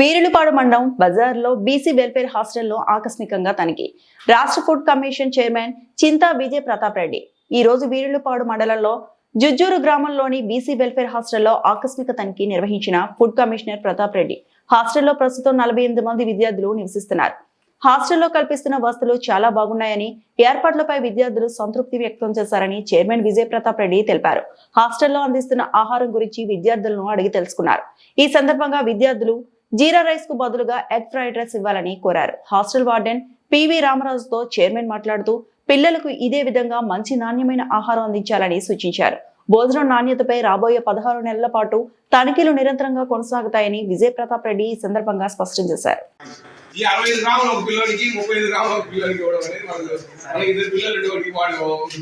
వీరులపాడు మండలం బజార్లో BC welfare హాస్టల్లో ఆకస్మికంగా తనిఖీ. రాష్ట్ర food commission chairman Chinta Vijay Pratap Reddy. ఈ రోజు వీరులపాడు మండలంలో జుజ్జూరు గ్రామంలోని బీసీ వెల్ఫేర్ హాస్టల్లో ఆకస్మిక తనిఖీ నిర్వహించిన ఫుడ్ కమిషనర్ ప్రతాప్ రెడ్డి. హాస్టల్లో ప్రస్తుతం నలభై ఎనిమిది మంది విద్యార్థులు నివసిస్తున్నారు. హాస్టల్లో కల్పిస్తున్న వసతులు చాలా బాగున్నాయని ఏర్పాట్లపై విద్యార్థులు సంతృప్తి వ్యక్తం చేశారని చైర్మన్ విజయ్ ప్రతాప్ రెడ్డి తెలిపారు. హాస్టల్లో అందిస్తున్న ఆహారం గురించి విద్యార్థులను అడిగి తెలుసుకున్నారు. ఈ సందర్భంగా విద్యార్థులు జీరా రైస్కు బదులుగా ఎగ్ ఫ్రైడ్ రైస్ ఇవ్వాలని కోరారు. హాస్టల్ వార్డెన్ పివి రామరాజుతో చైర్మన్ మాట్లాడుతూ పిల్లలకు ఇదే విధంగా మంచి నాణ్యమైన ఆహారం అందించాలని సూచించారు. భోజనం నాణ్యతపై రాబోయే పదహారు నెలల పాటు తనిఖీలు నిరంతరంగా కొనసాగుతాయని విజయ ప్రతాప్ రెడ్డి ఈ సందర్భంగా స్పష్టం చేశారు. ఈ అరవై ఐదు గ్రాములు ఒక పిల్లడికి ముప్పై ఐదు గ్రాములు ఒక పిల్లడికి ఇవ్వడం అనేది వాళ్ళు ఇద్దరు పిల్లలు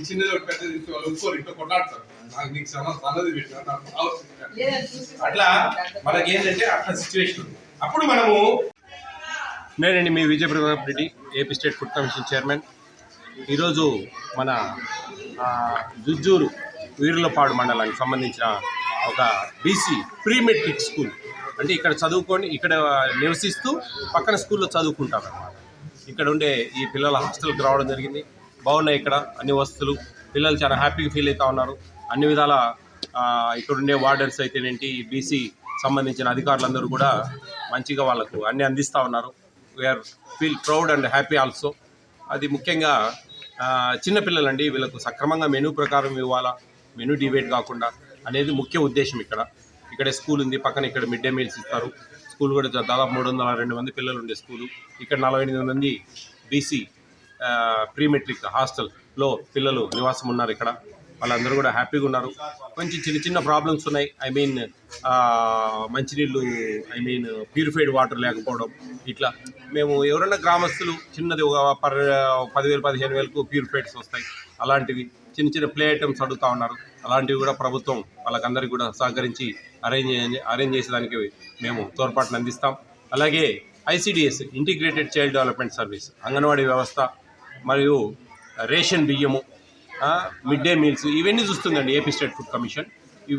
చిన్నది ఒకటి పెద్దది వాళ్ళు కొట్లాడతారు. నాకు నీకు సమస్య అన్నది అట్లా మనకేంటంటే అట్లా సిచ్యువేషన్ ఉంది. అప్పుడు మనము నేనండి మీ Vijayapratap Reddy AP state food commission chairman. ఈరోజు మన జుజ్జూరు వీరులపాడు మండలానికి సంబంధించిన ఒక బీసీ ప్రీ మెట్రిక్ స్కూల్. అంటే ఇక్కడ చదువుకొని ఇక్కడ నివసిస్తూ పక్కన స్కూల్లో చదువుకుంటారు అన్నమాట. ఇక్కడ ఉండే ఈ పిల్లల హాస్టల్కి రావడం జరిగింది. బాగున్నాయి ఇక్కడ అన్ని వస్తువులు. పిల్లలు చాలా హ్యాపీగా ఫీల్ అవుతూ ఉన్నారు. అన్ని విధాల ఇక్కడ ఉండే వార్డర్స్ అయితేనేంటి బీసీ సంబంధించిన అధికారులందరూ కూడా మంచిగా వాళ్ళకు అన్ని అందిస్తూ ఉన్నారు. We're feel proud and happy also అది ముఖ్యంగా చిన్నపిల్లలండి వీళ్ళకు సక్రమంగా మెనూ ప్రకారం ఇవ్వాలా మెనూ డిబేట్ కాకుండా అనేది ముఖ్య ఉద్దేశం ఇక్కడ. ఇక్కడ స్కూల్ ఉంది పక్కన ఇక్కడ మిడ్ డే మీల్స్ ఇస్తారు. స్కూల్ కూడా దాదాపు మూడు వందల రెండు మంది పిల్లలు ఉండే స్కూలు. ఇక్కడ నలభై ఎనిమిది మంది బీసీ ప్రీ మెట్రిక్ హాస్టల్లో పిల్లలు నివాసం ఉన్నారు ఇక్కడ. వాళ్ళందరూ కూడా హ్యాపీగా ఉన్నారు. కొంచెం చిన్న చిన్న ప్రాబ్లమ్స్ ఉన్నాయి. ఐ మీన్ మంచినీళ్ళు ఐ మీన్ ప్యూరిఫైడ్ వాటర్ లేకపోవడం ఇట్లా. మేము ఎవరైనా గ్రామస్తులు చిన్నది ఒక పర్ పదివేలు పదిహేను వేలకు ప్యూరిఫైడ్స్ వస్తాయి. అలాంటివి చిన్న చిన్న ప్లే ఐటమ్స్ అడుగుతా ఉన్నారు. అలాంటివి కూడా ప్రభుత్వం వాళ్ళకందరికీ కూడా సహకరించి అరేంజ్ అరేంజ్ చేసేదానికి మేము తోడ్పాటును అందిస్తాం. అలాగే ICDS integrated child development service anganwadi వ్యవస్థ మరియు రేషన్ బియ్యము మిడ్ డే మీల్స్ ఇవన్నీ చూస్తుందండి ఏపీ స్టేట్ ఫుడ్ కమిషన్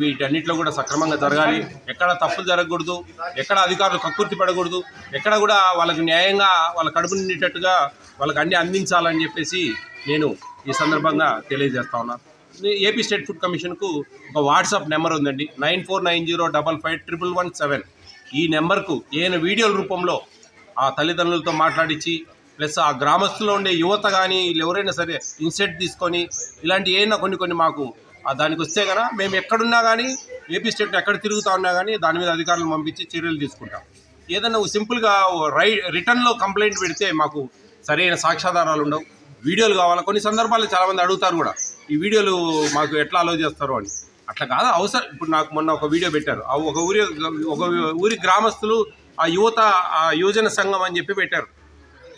వీటన్నిటిలో కూడా సక్రమంగా జరగాలి. ఎక్కడ తప్పులు జరగకూడదు ఎక్కడ అధికారులు కక్కుర్తి పడకూడదు ఎక్కడ కూడా వాళ్ళకి న్యాయంగా వాళ్ళ కడుపు నిండేటట్టుగా వాళ్ళకి అన్ని అందించాలని చెప్పేసి నేను ఈ సందర్భంగా తెలియజేస్తా ఉన్నాను ఏపీ స్టేట్ ఫుడ్ కమిషన్కు ఒక వాట్సాప్ నెంబర్ ఉందండి. Nine four nine zero double five triple one seven. ఈ నెంబర్కు నేను వీడియోల రూపంలో ఆ తల్లిదండ్రులతో మాట్లాడించి ప్లస్ ఆ గ్రామస్తుల్లో ఉండే యువత కానీ వీళ్ళు ఎవరైనా సరే ఇన్సెట్ తీసుకొని ఇలాంటి ఏమైనా కొన్ని కొన్ని మాకు ఆ దానికి వస్తే కదా మేము ఎక్కడున్నా కానీ ఏపీ స్టేట్ ఎక్కడ తిరుగుతూ ఉన్నా కానీ దాని మీద అధికారులను పంపించి చర్యలు తీసుకుంటాం. ఏదైనా సింపుల్గా రై రిటర్న్లో కంప్లైంట్ పెడితే మాకు సరైన సాక్ష్యాధారాలు ఉండవు. వీడియోలు కావాలి? కొన్ని సందర్భాల్లో చాలామంది అడుగుతారు కూడా ఈ వీడియోలు మాకు ఎట్లా అలో చేస్తారు అని. అట్లా కాదు అవసరం. ఇప్పుడు నాకు మొన్న ఒక వీడియో పెట్టారు. ఆ ఒక ఊరి ఒక ఊరి గ్రామస్తులు ఆ యువత ఆ యువజన సంఘం అని చెప్పి పెట్టారు.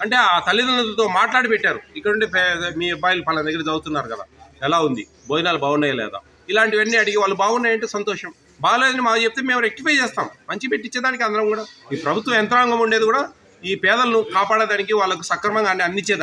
అంటే ఆ తల్లిదండ్రులతో మాట్లాడి పెట్టారు. ఇక్కడుండే మీ అబ్బాయిలు పలానా దగ్గర చదువుతున్నారు కదా ఎలా ఉంది? భోజనాలు బాగున్నాయా లేదా? ఇలాంటివన్నీ అడిగి వాళ్ళు బాగున్నాయంటే సంతోషం. బాగాలేదని మాకు చెప్తే మేము రెక్టిఫై చేస్తాం. మంచి పెట్టించేదానికి అందరం కూడా. ఈ ప్రభుత్వ యంత్రాంగం ఉండేది కూడా ఈ పేదలను కాపాడడానికి వాళ్ళకు సక్రమంగా అన్ని అందించేదానికి.